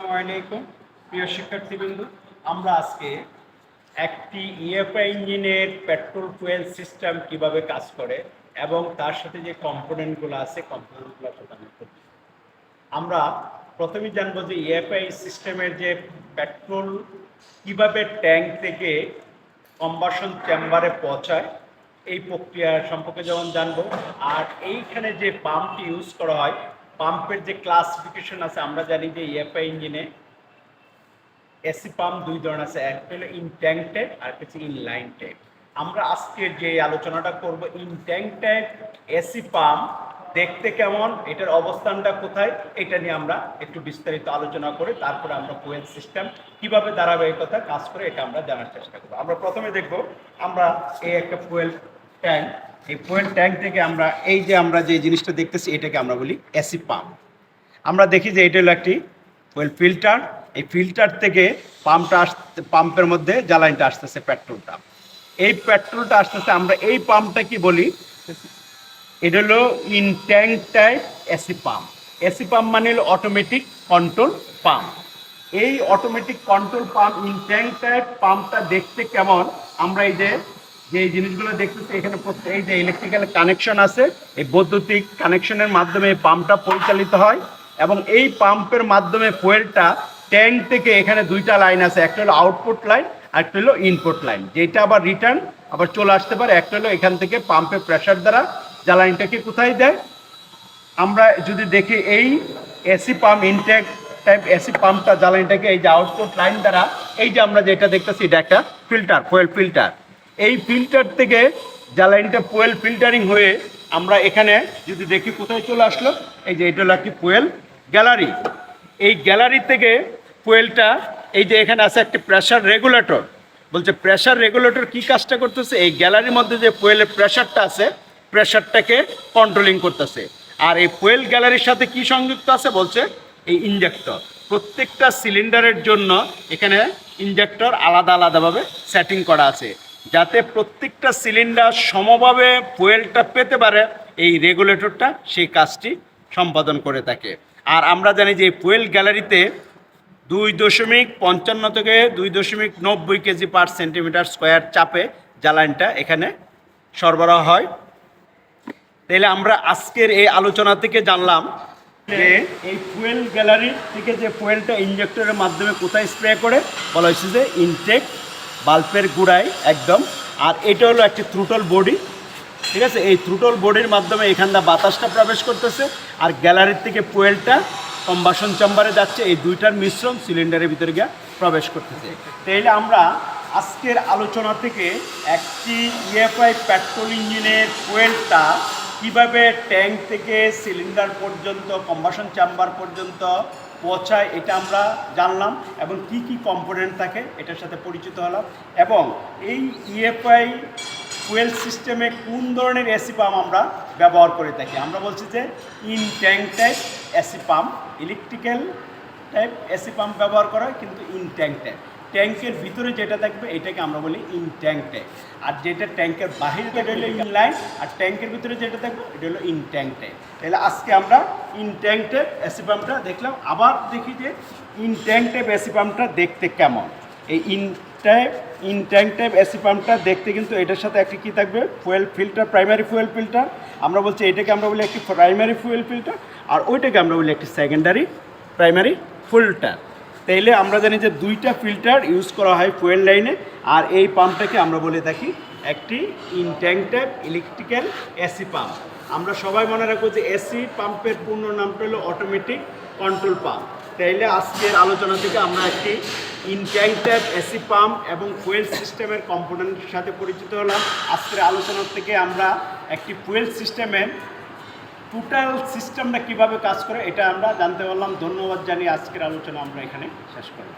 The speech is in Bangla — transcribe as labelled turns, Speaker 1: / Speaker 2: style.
Speaker 1: আলাইকুম, প্রিয় শিক্ষার্থীবৃন্দ আমরা আজকে একটি ইএফআই ইঞ্জিনের পেট্রোল ফুয়েল সিস্টেম কীভাবে কাজ করে এবং তার সাথে যে কম্পোনেন্টগুলো আছে কম্পোনেন্টগুলোর সাথে আমরা করব। আমরা প্রথমেই জানব যে ইএফআই সিস্টেমের যে পেট্রোল কীভাবে ট্যাঙ্ক থেকে কম্বাসন চেম্বারে পৌঁছায়, এই প্রক্রিয়া সম্পর্কে যেমন জানব আর এইখানে যে পাম্পটি ইউজ করা হয় পাম্পের যে ক্লাসিফিকেশন আছে, আমরা জানি যে ইএফআই ইঞ্জিনে এসি পাম্প দুই ধরনের আছে একটা হলো ইন ট্যাঙ্ক টাইপ আর হচ্ছে ইন লাইন টাইপ আমরা আজকে যে আলোচনাটা করব in tank type AC pump দেখতে কেমন, এটার অবস্থানটা কোথায়, এটা নিয়ে আমরা একটু বিস্তারিত আলোচনা করে তারপরে আমরা কোয়েল সিস্টেম কীভাবে ধারাবাহিকতা কাজ করে, এটা আমরা জানার চেষ্টা করব। আমরা প্রথমে দেখব, আমরা এই একটা ফুয়েল ট্যাঙ্ক এই ফুয়েল ট্যাঙ্ক থেকে আমরা, এই যে আমরা যে জিনিসটা দেখতেছি, এটাকে আমরা বলি এসি পাম্প আমরা দেখি যে এটা হলো একটি ওয়েল ফিল্টার এই ফিল্টার থেকে পাম্পটা আসতে পাম্পের মধ্যে জ্বালানিটা আসতেছে পেট্রোলটা এই পেট্রোলটা আসতেছে, আমরা এই পাম্পটা কি বলি? এটা হলো in tank type AC pump AC pump মানে হলো অটোমেটিক কন্ট্রোল পাম্প এই automatic control pump in tank type পাম্পটা দেখতে কেমন? আমরা এই যে যে এই জিনিসগুলো দেখতেছি, এখানে এই যে ইলেকট্রিক্যাল কানেকশন আছে, এই বৈদ্যুতিক কানেকশনের মাধ্যমে এই পাম্পটা পরিচালিত হয় এবং এই পাম্পের মাধ্যমে ফুয়েলটা ট্যাঙ্ক থেকে এখানে দুইটা লাইন আছে, একটা হলো আউটপুট লাইন আর একটা হলো ইনপুট লাইন যেটা আবার রিটার্ন আবার চলে আসতে পারে, একটা হলো এখান থেকে পাম্পের প্রেশার দ্বারা। জ্বালানিটাকে কোথায় দেয়? আমরা যদি দেখি এই AC pump intake type AC পাম্পটা জ্বালানিটাকে এই যে আউটপুট লাইন দ্বারা, এই যে আমরা যেটা দেখতেছি, এটা একটা ফিল্টার ফুয়েল ফিল্টার এই ফিল্টার থেকে জ্বালানিটা ফুয়েল ফিল্টারিং হয়ে আমরা এখানে যদি দেখি কোথায় চলে আসলো, এই যে এটা হলো একটি ফুয়েল গ্যালারি এই গ্যালারি থেকে ফুয়েলটা এই যে এখানে আছে একটি প্রেশার রেগুলেটর বলছে প্রেশার রেগুলেটর কি কাজটা করতেছে? এই গ্যালারির মধ্যে যে ফুয়েলের প্রেশারটা আছে প্রেশারটাকে কন্ট্রোলিং করতেছে। আর এই ফুয়েল গ্যালারির সাথে কি সংযুক্ত আছে? বলছে, এই ইঞ্জেক্টর প্রত্যেকটা সিলিন্ডারের জন্য এখানে ইঞ্জেক্টর আলাদা আলাদাভাবে সেটিং করা আছে। যাতে প্রত্যেকটা সিলিন্ডার সমভাবে ফুয়েলটা পেতে পারে, এই রেগুলেটরটা সেই কাজটি সম্পাদন করে থাকে। আর আমরা জানি যে ফুয়েল গ্যালারিতে দুই দশমিক পঞ্চান্ন থেকে দুই দশমিক নব্বই কেজি পার সেন্টিমিটার স্কোয়ার চাপে জ্বালানিটা এখানে সরবরাহ হয়। তাহলে আমরা আজকের এই আলোচনা থেকে জানলাম যে এই ফুয়েল গ্যালারি থেকে যে ফুয়েলটা ইঞ্জেক্টরের মাধ্যমে কোথায় স্প্রে করে, বলা হয়েছে যে ইনটেক বাল্বের গুড়ায় একদম। আর এটা হলো একটি থ্রুটল বডি, ঠিক আছে? এই থ্রুটল বডির মাধ্যমে এখানটা বাতাসটা প্রবেশ করতেছে, আর গ্যালারির থেকে পোয়েলটা কম্বাসন চেম্বারে যাচ্ছে, এই দুইটার মিশ্রণ সিলিন্ডারের ভিতরে গিয়ে প্রবেশ করতেছে। তাইলে আমরা আজকের আলোচনা থেকে একটি ইএফআই পেট্রোল ইঞ্জিনের ফুয়েলটা কীভাবে ট্যাঙ্ক থেকে সিলিন্ডার পর্যন্ত, কম্বাসন চেম্বার পর্যন্ত পৌঁছায় এটা আমরা জানলাম এবং কি কি কম্পোনেন্ট থাকে এটার সাথে পরিচিত হলাম এবং এই ইএফআই ফুয়েল সিস্টেমে কোন ধরনের এসি পাম্প আমরা ব্যবহার করে থাকি? আমরা বলছি যে in tank type AC pump electrical type AC pump ব্যবহার করা হয়, কিন্তু ইন ট্যাঙ্ক টাইপ ট্যাঙ্কের ভিতরে যেটা থাকবে এটাকে আমরা বলি ইন ট্যাঙ্ক টাইপ আর যেটা ট্যাঙ্কের বাহিরে যেটা হলো ইন লাইন, আর ট্যাঙ্কের ভিতরে যেটা থাকবে এটা হলো ইন ট্যাঙ্ক টাইপ তাহলে আজকে আমরা ইন ট্যাঙ্ক টাইপ এসি পাম্পটা দেখলাম। আবার দেখি যে ইন ট্যাঙ্ক টাইপ এসি পাম্পটা দেখতে কেমন। এই in type in tank type AC পাম্পটা দেখতে কিন্তু এটার সাথে একটি কী থাকবে? Fuel filter, primary fuel filter. আমরা বলছি এটাকে আমরা বলি একটি প্রাইমারি ফুয়েল ফিল্টার, আর ওইটাকে আমরা বলি একটি সেকেন্ডারি প্রাইমারি ফিল্টার। তাইলে আমরা জানি যে দুইটা ফিল্টার ইউজ করা হয় ফুয়েল লাইনে, আর এই পাম্পটাকে আমরা বলে থাকি একটি in tank type electrical AC pump. আমরা সবাই মনে রাখব যে এসি পাম্পের পূর্ণ নামটা হলো অটোমেটিক কন্ট্রোল পাম্প। তাইলে আজকের আলোচনা থেকে আমরা একটি in tank type AC pump এবং ফুয়েল সিস্টেমের কম্পোনেন্টের সাথে পরিচিত হলাম। আজকের আলোচনা থেকে আমরা একটি ফুয়েল সিস্টেমের টোটাল সিস্টেমটা কীভাবে কাজ করে, এটা আমরা জানতে পারলাম। ধন্যবাদ জানিয়ে আজকের আলোচনা আমরা এখানে শেষ করি